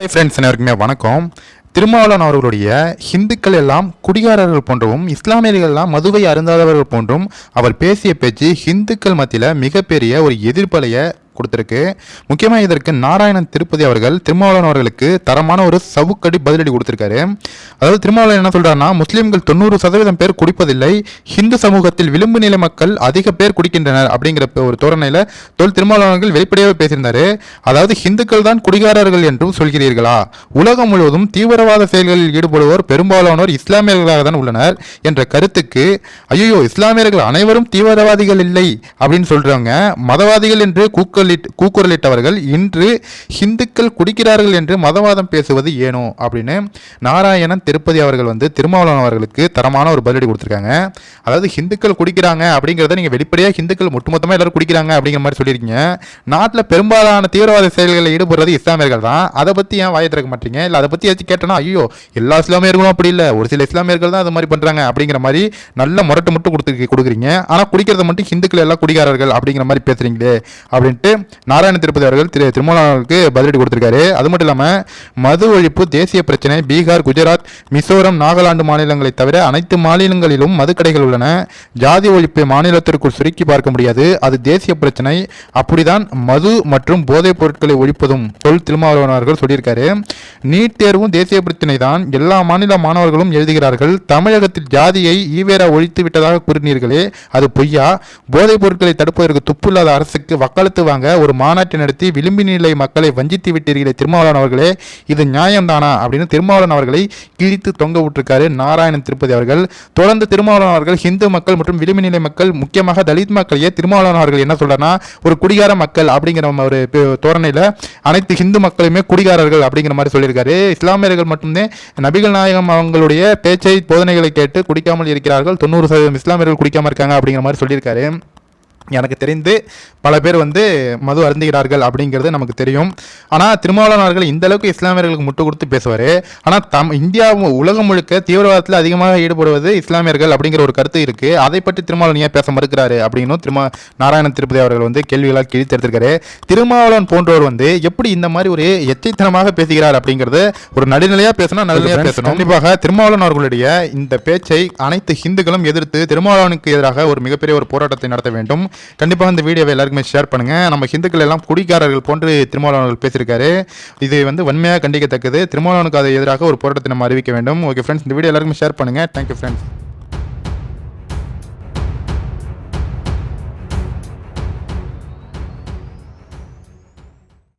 Hi friends அனைவருக்குமே வணக்கம். திருமாவளவன் அவர்களுடைய ஹிந்துக்கள் எல்லாம் குடிகாரர்கள் போன்றவும் இஸ்லாமியர்கள் எல்லாம் மதுவை அருந்தாதவர்கள் போன்றும் அவர் பேசிய பேச்சு ஹிந்துக்கள் மத்தியில் மிகப்பெரிய ஒரு எதிர்ப்பலைய கொடுத்துருக்கு. முக்கியமாக இதற்கு நாராயணன் திருப்பதி அவர்கள் திருமாவளவன் அவர்களுக்கு தரமான ஒரு சவுக்கடி பதிலடி கொடுத்துருக்காரு. அதாவது திருமாவளவன் என்ன சொல்கிறாருன்னா முஸ்லீம்கள் தொண்ணூறு சதவீதம் பேர் குடிப்பதில்லை ஹிந்து சமூகத்தில் விளிம்பு நிலை மக்கள் அதிக பேர் குடிக்கின்றனர் அப்படிங்கிற ஒரு தோரணையில் தொல் திருமாவளவன் வெளிப்படையாக பேசியிருந்தார். அதாவது ஹிந்துக்கள் தான் குடிகாரர்கள் என்றும் சொல்கிறீர்களா? உலகம் முழுவதும் தீவிரவாத செயல்களில் ஈடுபடுவோர் பெரும்பாலானோர் இஸ்லாமியர்களாக தான் உள்ளனர் என்ற கருத்துக்கு ஐயோ இஸ்லாமியர்கள் அனைவரும் தீவிரவாதிகள் இல்லை அப்படின்னு சொல்றவங்க மதவாதிகள் என்று கூக்கள் கூக்குரலிட் கூக்குரலிட்டவர்கள் இன்று ஹிந்துக்கள் குடிக்கிறார்கள் என்று மதவாதம் பேசுவது ஏனோ அப்படின்னு நாராயணன் திருப்பதி அவர்கள் வந்து திருமாவளவன் அவர்களுக்கு தரமான ஒரு பதிலடி கொடுத்துருக்காங்க. அதாவது ஹிந்துக்கள் குடிக்கிறாங்க அப்படிங்கிறத நீங்கள் வெளிப்படையாக ஹிந்துக்கள் ஒட்டுமொத்தமாக எல்லாரும் குடிக்கிறாங்க அப்படிங்கிற மாதிரி சொல்லியிருக்கீங்க. நாட்டில் பெரும்பாலான தீவிரவாத செயல்களில் ஈடுபடுறது இஸ்லாமியர்கள் தான். அதை பற்றி ஏன் வாயை திறக்க மாட்டீங்க? இல்லை அதை பற்றி ஏதாச்சும் கேட்டோன்னா ஐயோ எல்லா இஸ்லாமியர்களும் அப்படி இல்லை. ஒரு சில இஸ்லாமியர்கள் தான் அது மாதிரி பண்ணுறாங்க அப்படிங்கிற மாதிரி நல்ல முரட்டு மட்டும் கொடுத்து கொடுக்குறீங்க. ஆனால் குடிக்கிறத மட்டும் ஹிந்துக்கள் எல்லாம் குடிகாரர்கள் அப்படிங்கிற மாதிரி பேசுகிறீங்களே அப்படின்ட்டு நாராயண திருப்பதி அவர்கள் திரு திருமலாவுக்கு பதிலடி கொடுத்துருக்காரு. அது மட்டும் இல்லாமல் மது ஒழிப்பு தேசிய பிரச்சனை பீகார் குஜராத் மிசோரம் நாகாலாந்து மாநிலங்களை தவிர அனைத்து மாநிலங்களிலும் மதுக்கடைகள் உள்ளன. ஜாதி ஒழிப்பை மாநிலத்திற்குள் சுருக்கி பார்க்க முடியாது. அது தேசிய பிரச்சனை. அப்படிதான் மது மற்றும் போதைப் பொருட்களை ஒழிப்பதும் தொல் திருமாவளவனர்கள் சொல்லியிருக்காரு. நீட் தேர்வும் தேசிய பிரச்சனை தான் எல்லா மாநில மாணவர்களும் எழுதுகிறார்கள். தமிழகத்தில் ஜாதியை ஈவேரா ஒழித்து விட்டதாக கூறினீர்களே அது பொய்யா? போதைப் பொருட்களை தடுப்பதற்கு துப்புல்லாத அரசுக்கு வக்காலத்து வாங்க ஒரு மாநாட்டை நடத்தி விளிம்பு நிலை மக்களை வஞ்சித்து விட்டீர்களே திருமாவளவன் அவர்களே இது நியாயம்தானா? அப்படின்னு திருமாவளவன் அவர்களை கிழித்து தொங்க விட்டிருக்காரு நாராயணன் திருப்பதி அவர்கள். தொடர்ந்து திருமாவளவன் அவர்கள் ஹிந்து மக்கள் மற்றும் விளிம்பு நிலை மக்கள் முக்கியமாக தலித் மக்களையே திருமாவளவன் அவர்கள் என்ன சொல்றாருன்னா ஒரு குடிகார மக்கள் அப்படிங்கிற ஒரு தோரணையில் அனைத்து ஹிந்து மக்களுமே குடிகாரர்கள் அப்படிங்கிற மாதிரி சொல்லியிருக்காரு. இஸ்லாமியர்கள் மட்டுமே நபிகள் நாயகம் அவங்களுடைய பேச்சை போதனைகளை கேட்டு குடிக்காமல் இருக்கிறார்கள். தொண்ணூறு சதவீதம் இஸ்லாமியர்கள் குடிக்காமல் இருக்காங்க அப்படிங்கிற மாதிரி சொல்லியிருக்காரு. எனக்கு தெரிந்து பல பேர் வந்து மது அருந்துகிறார்கள் அப்படிங்கிறது நமக்கு தெரியும். ஆனால் திருமாவளவன் அவர்கள் இந்த அளவுக்கு இஸ்லாமியர்களுக்கு முட்டு கொடுத்து பேசுவார். ஆனால் தம் இந்தியா உலகம் முழுக்க தீவிரவாதத்தில் அதிகமாக ஈடுபடுவது இஸ்லாமியர்கள் அப்படிங்கிற ஒரு கருத்து இருக்குது அதை பற்றி திருமாவளவன் ஏன் பேச மறுக்கிறாரு அப்படின்னும் திருமா நாராயணன் திருப்பதி அவர்கள் வந்து கேள்விகளாக கிழித்தெடுத்திருக்காரு திருமாவளவன் போன்றவர் வந்து எப்படி இந்த மாதிரி ஒரு எச்சைத்தனமாக பேசுகிறார் அப்படிங்கிறது ஒரு நடுநிலையாக பேசினா நடுநிலையாக பேசணும். கண்டிப்பாக திருமாவளவன் அவர்களுடைய இந்த பேச்சை அனைத்து ஹிந்துக்களும் எதிர்த்து திருமாவளவனுக்கு எதிராக ஒரு மிகப்பெரிய ஒரு போராட்டத்தை நடத்த வேண்டும். கண்டிப்பாக இந்த வீடியோவை எல்லாருக்குமே ஷேர் பண்ணுங்க. நம்ம ஹிந்துக்கள் எல்லாம் குடிக்காரர்கள் போன்று திருமாவளவன் பேசியிருக்காரு. இது வந்து வன்மையாக கண்டிக்கத்தக்கது. திருமாவளவனுக்கு அதை எதிராக ஒரு போராட்டத்தை நம்ம அறிவிக்க வேண்டும். ஓகே ஃப்ரெண்ட்ஸ் இந்த வீடியோ எல்லாருக்குமே ஷேர் பண்ணுங்க. Thank you friends